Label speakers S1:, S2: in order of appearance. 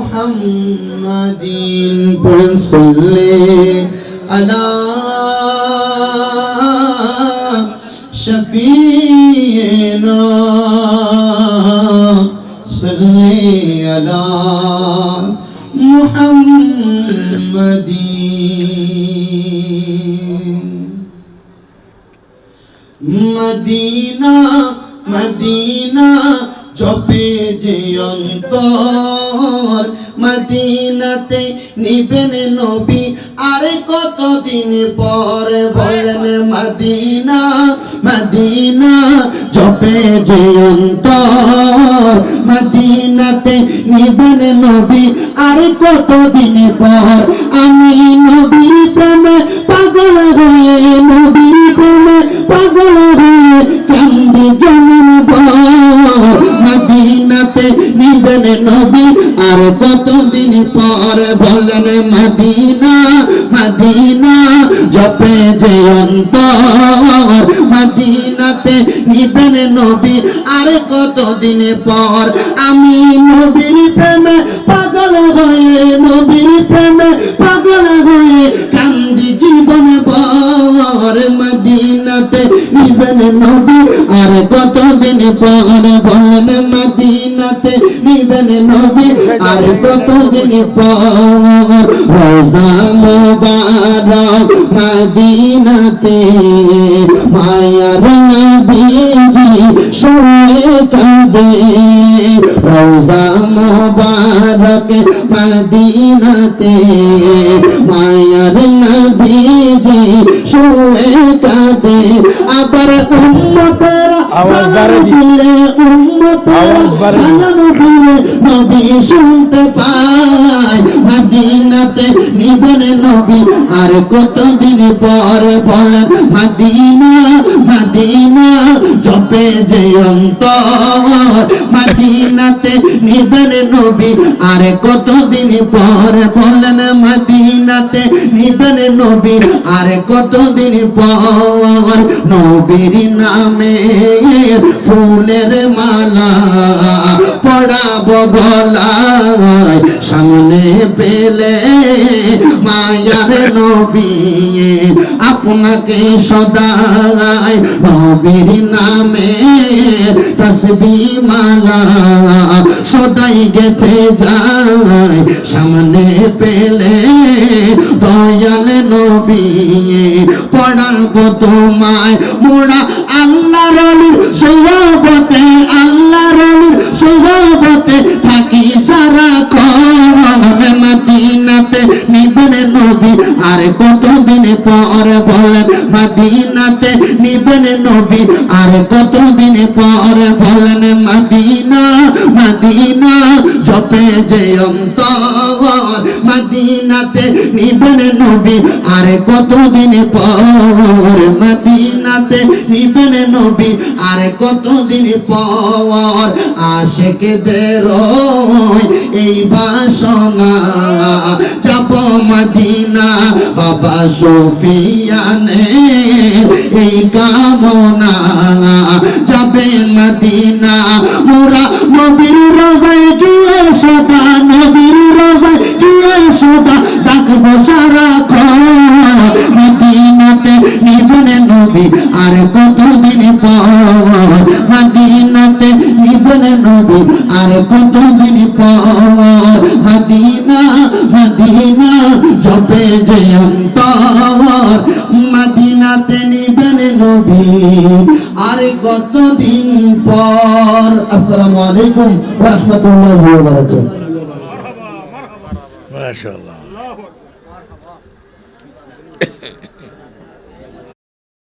S1: মুহাম্মাদিন পড়েন সাল্লি আলা শফিনা সাল্লি আলা মুহাম্মাদিন। মদিনা মদিনা চপে যে অন্তর মদিনাতে নিবেন নবী, আর কতদিন পর বলেন মদিনা মদিনা চপে যে অন্তর মদিনাতে নিবেন নবী, আর কতদিন পর আমি নবীর নবী, আর কতদিন পর বলেন মদিনা মদিনা জপে যে অন্তর, মদিনাতে নিবেন নবী, আর কতদিন পর? আমি নবীর প্রেমে নিবেন নবী, আর কতদিন পর বলেন মদিনাতে নিবেন নবী, আর কতদিন পর রোজা মোবারক মদিনাতে মায়ার নবীজি শুয়ে কাঁদে। রোজা মোবারক মদিনাতে মায়ার কাঁদে আবার উম্মতেরা
S2: দিস।
S1: দিলে উম্মতেরা। সালাম দিলে নবী শুনতে পায় মদিনাতে নিবেন নবী আর কতদিন পর বলেন মদিনা মদিনা জপে যে অন্তর মদিনাতে নিবেন নবী আর কতদিন পর বলেন মদিনাতে নিবেন নবী আর কতদিন পর নবীর নামে ফুলের মালা পড়াব গলায় সামনে পেলে মায়ার নবী আপনাকে সদায় নবীর নামে তসবি মালা। সদাই গেথে যায়, সামনে পেলে দয়াল নবী পড়াবো তোমায় মোড়া আল্লাহ রলির সৌরবতে আল্লাহ রলির সৌরবতে থাকি সারা নিবেন নবী, আর কতদিন পর বলেন মাদিনাতে নিবেন নবী? আর কতদিন পর বলেন মাদিনা, মদিনা জপে যে অন্তর মদিনাতে নিবেন নবী, আর কতদিন পর মদিনাতে নিবেন নবী, আর কতদিন পর আশেকদের এই বাসনা। যাব মদিনা বাবা সুফিয়ানে এই কামনা। যাবে মদিনা মোরা নবীর রোজায় সদা নবীর রোজায় গিয়ে সদা ডাকবো সারা মদিনাতে নিবেন নবী আর কতদিন পর? মদিনাতে নিবেন নবী আর কতদিন পর? মদিনা মদিনা, জপে যে মদিনাতে নিবেন নবী। আর কতদিন পর? আসসালামু আলাইকুম রাহমাতুল্লাহি